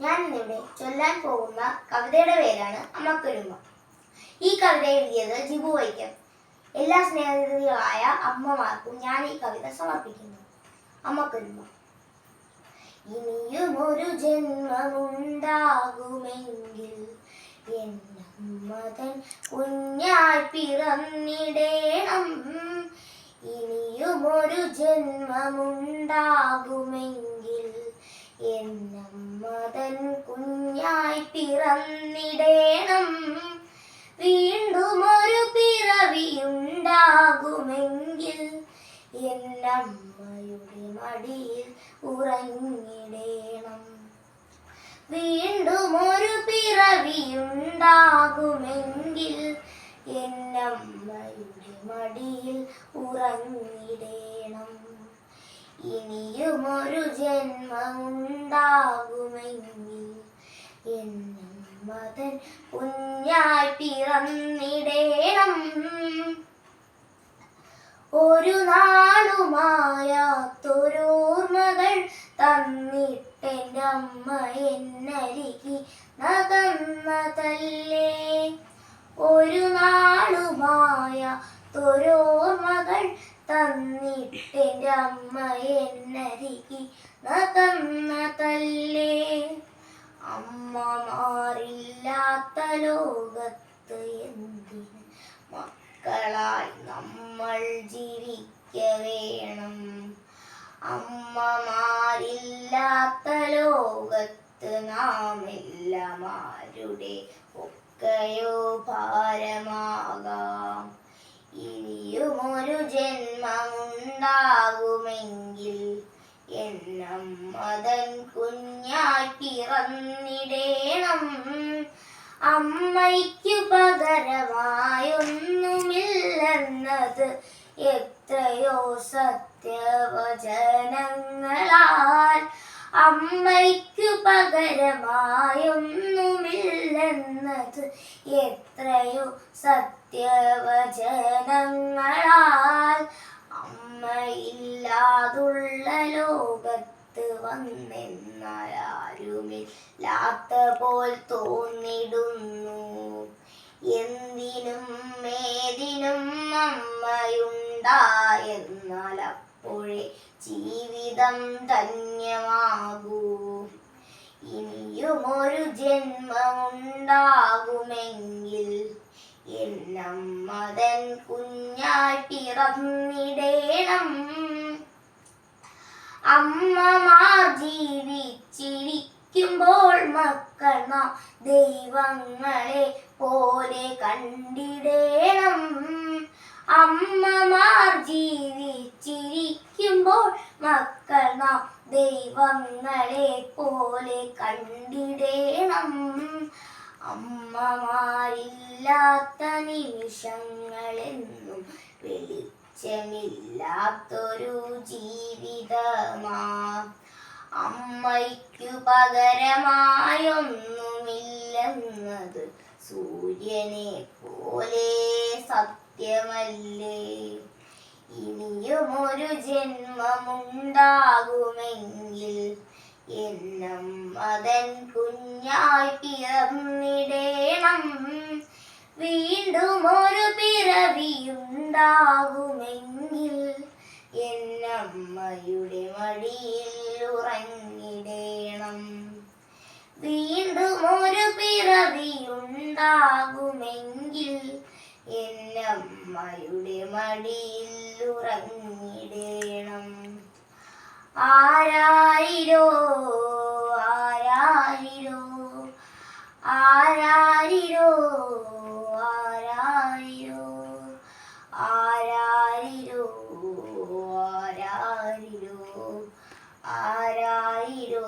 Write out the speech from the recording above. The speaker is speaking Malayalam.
ഞാൻ ഇന്നിവിടെ ചൊല്ലാൻ പോകുന്ന കവിതയുടെ പേരാണ് അമ്മക്കൊരുമ ഈ കവിത എഴുതിയത് ജിബു വൈക്കം. എല്ലാ സ്നേഹിതരായ അമ്മമാർക്കും ഞാൻ ഈ കവിത സമർപ്പിക്കുന്നു. അമ്മക്കൊരുമ ഇനിയും ഒരു ജന്മമുണ്ടാകുമെങ്കിൽ എന്നമ്മതൻ കുഞ്ഞായി പിറന്നിടേണം. ഇനിയും ഒരു ജന്മമുണ്ടാകുമെങ്കിൽ എന്നമ്മതൻ കുഞ്ഞായി പിറന്നിടേണം. വീണ്ടും ഒരു പിറവിയുണ്ടാകുമെങ്കിൽ എന്നമ്മയുടെ മടിയിൽ ഉറങ്ങിടേണം. വീണ്ടും ഒരു പിറവിയുണ്ടാകുമെങ്കിൽ എന്നമ്മയുടെ മടിയിൽ ഉറങ്ങിടേണം. ഇനിയും ഒരു ജന്മമുണ്ടാകുമെങ്കിൽ മതൻ കുഞ്ഞായി പിറന്നിടേണം. ഒരു നാളുമായാത്തൊരോർമ്മകൾ തന്നിട്ടെന്റെ അമ്മ എന്നരികി ഒരു അമ്മ എന്നരികി നടന്ന തല്ലേ. അമ്മ മാറില്ലാത്ത ലോകത്ത് എന്തിന് മക്കളായി നമ്മൾ ജീവിക്ക വേണം. അമ്മ മാറില്ലാത്ത ലോകത്ത് നാം എല്ലാം ആരുടെ ഒക്കെയോ ഭാരമാകാം. ഇനിയും ഒരു ജന്മമുണ്ടാകുമെങ്കിൽ എന്നമ്മതൻ കുഞ്ഞായി പിറന്നിടേണം. അമ്മയ്ക്കു പകരമായൊന്നുമില്ലെന്നത് എത്രയോ സത്യവചനങ്ങളാൽ. അമ്മയ്ക്കു പകരമായൊന്നുമില്ലെന്നത് എത്രയോ സത്യവചനങ്ങളാൽ. അമ്മയില്ലാതുള്ള ലോകത്ത് വന്നെന്നാരുമില്ലാത്ത പോൽ തോന്നിടുന്നു. എന്തിനും ഏതിനും അമ്മയുണ്ടായെന്നാൽ അപ്പോഴേ ജീവിതം ധന്യമാകൂ. ഇനിയും ഒരു ജന്മമുണ്ടാകുമെങ്കിൽ എന്നമ്മതൻ കുഞ്ഞായി പിറന്നിടേണം. അമ്മമാർ ജീവിച്ചിരിക്കുമ്പോൾ മക്കൾ നാം ദൈവങ്ങളെ പോലെ കണ്ടിടേണം. അമ്മമാർ അമ്മമാരില്ലാത്ത നിമിഷങ്ങളെന്നും വെളിച്ചമില്ലാത്തൊരു ജീവിതമാ. അമ്മയ്ക്കു പകരമായൊന്നുമില്ലെന്നത് സൂര്യനെ പോലെ സത്യമല്ലേ? ഇനിയും ഒരു ജന്മമുണ്ടാകുമെങ്കിൽ എന്നമ്മതൻ കുഞ്ഞായി പിറന്നിടേണം വീണ്ടും ഒരു പിറവിയുണ്ടാകുമെങ്കിൽ എന്നമ്മയുടെ മടിയിൽ ഉറങ്ങിടേണം. വീണ്ടും ഒരു പിറവിയുണ്ടാകുമെങ്കിൽ എന്നമ്മയുടെ മടിയിൽ ഉറങ്ങിടേണം. ആരാരിരോ ആരാരിരോ ആരാരിരോ ആരാരിരോ ആരാരിരോ ആരാരിരോ